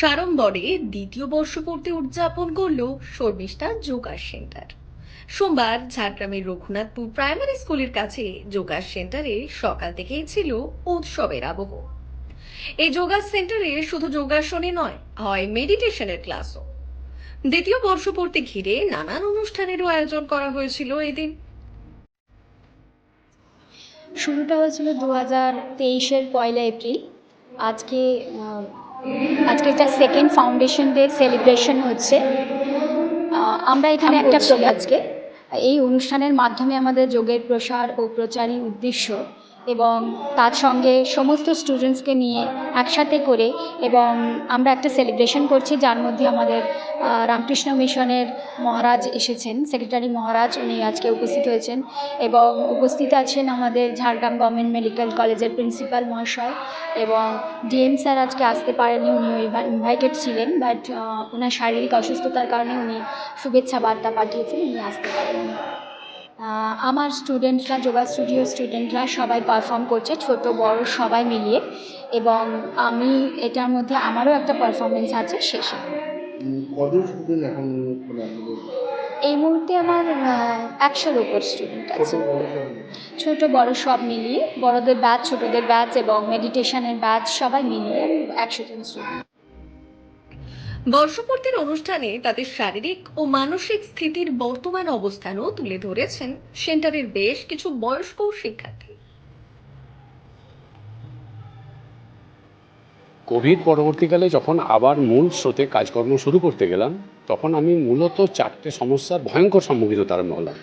সাড়ম্বরে দ্বিতীয় বর্ষপূর্তি উদযাপন করল শর্মিষ্ঠা যোগা সেন্টার। সোমবার ঝাড়গ্রামের রঘুনাথপুর প্রাইমারি স্কুলের কাছে যোগা সেন্টারে সকাল থেকেই ছিল উৎসবের আবহ। এই যোগা সেন্টারে শুধু যোগাসনই নয়, হয় মেডিটেশনের ক্লাসও। দ্বিতীয় বর্ষপূর্তি ঘিরে নানান অনুষ্ঠানেরও আয়োজন করা হয়েছিল এদিন। শুরুটা হয়েছিল দু হাজার তেইশের পয়লা এপ্রিল। আজকে আজকে একটা সেকেন্ড ফাউন্ডেশন ডে সেলিব্রেশন হচ্ছে। আমরা এখানে একটা আজকে এই অনুষ্ঠানের মাধ্যমে আমাদের যোগের প্রসার ও প্রচারের উদ্দেশ্য এবং তার সঙ্গে সমস্ত স্টুডেন্টসকে নিয়ে একসাথে করে এবং আমরা একটা সেলিব্রেশন করছি যার মধ্যে আমাদের রামকৃষ্ণ মিশনের মহারাজ এসেছেন সেক্রেটারি মহারাজ উনি আজকে উপস্থিত হয়েছেন এবং উপস্থিত আছেন আমাদের ঝাড়গ্রাম গভর্নমেন্ট মেডিকেল কলেজের প্রিন্সিপাল মহাশয় এবং ডিএম স্যার আজকে আসতে পারেননি উনি ইনভাইটেড ছিলেন বাট ওনার শারীরিক অসুস্থতার কারণে উনি শুভেচ্ছা বার্তা পাঠিয়েছেন উনি আসতে পারেননি। আহ, আমার স্টুডেন্টরা যোগা স্টুডিও স্টুডেন্টরা সবাই পারফর্ম করছে ছোট বড় সবাই মিলিয়ে। এবং আমি এটার মধ্যে আমারও একটা পারফরমেন্স আছে শেষে। মানে এই মুহূর্তে আমার একশোর ওপর স্টুডেন্ট আছে? ছোট বড় সব মিলিয়ে। বড়দের ব্যাচ ছোটদের ব্যাচ এবং মেডিটেশনের ব্যাচ সবাই মিলিয়ে একশো জন স্টুডেন্ট বর্ষপূর্তির অনুষ্ঠানে তাদের শারীরিক ও মানসিক স্থিতির বর্তমান অবস্থানও তুলে ধরেছেন সেন্টারের বেশ কিছু বয়স্ক শিক্ষার্থী। কোভিড পরবর্তীকালে যখন আবার মূল স্রোতে কাজকর্ম শুরু করতে গেলাম, তখন আমি মূলত চারটে সমস্যার ভয়ঙ্কর সম্মুখীন তার হলাম।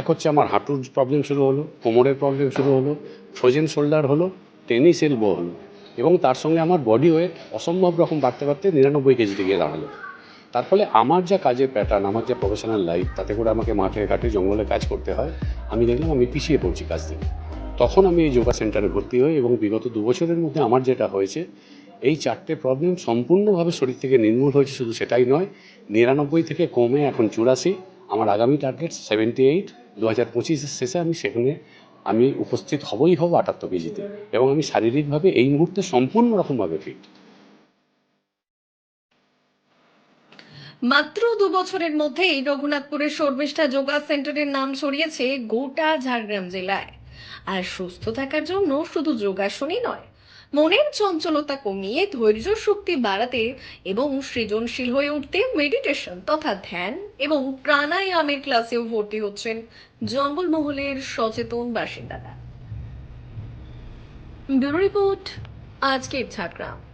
এক হচ্ছে আমার হাঁটুর প্রবলেম শুরু হলো, কোমরের প্রবলেম শুরু হলো ফ্রোজেন শোল্ডার হলো টেনিস এলবো হলো। এবং তার সঙ্গে আমার বডি ওয়েট অসম্ভব রকম বাড়তে বাড়তে নিরানব্বই কেজিতে গিয়ে দাঁড়াল। তার ফলে আমার যা কাজের প্যাটার্ন আমার যে প্রফেশনাল লাইফ তাতে করে আমাকে মাঠে ঘাটে, জঙ্গলে কাজ করতে হয়। আমি দেখলাম আমি পিছিয়ে পড়ছি কাজ থেকে। তখন আমি এই যোগা সেন্টারে ভর্তি হই এবং বিগত দু বছরের মধ্যে আমার যেটা হয়েছে, এই চারটে প্রবলেম সম্পূর্ণভাবে শরীর থেকে নির্মূল হয়েছে, শুধু সেটাই নয়, নিরানব্বই থেকে কমে এখন চুরাশি। আমার আগামী টার্গেট সেভেন্টি এইট দু হাজার পঁচিশের শেষে আমি সেখানে আমি উপস্থিত হবই হব আটাত্তর কেজিতে। এবং আমি শারীরিকভাবে এই মুহূর্তে সম্পূর্ণ রকমভাবে ফিট মাত্র দু বছরের মধ্যেই রঘুনাথপুরের শর্মিষ্ঠা যোগা সেন্টারের নাম ছড়িয়েছে গোটা ঝাড়গ্রাম জেলায়। আর সুস্থ থাকার জন্য শুধু যোগাসনই নয় মনের চঞ্চলতা কমিয়ে ধৈর্য শক্তি বাড়াতে এবং সৃজনশীল হয়ে উঠতে মেডিটেশন তথা ধ্যান এবং প্রাণায়ামের ক্লাসেও ভর্তি হচ্ছেন জঙ্গলমহলের সচেতন বাসিন্দারা। ব্যুরো রিপোর্ট, আজকের ঝাড়গ্রাম।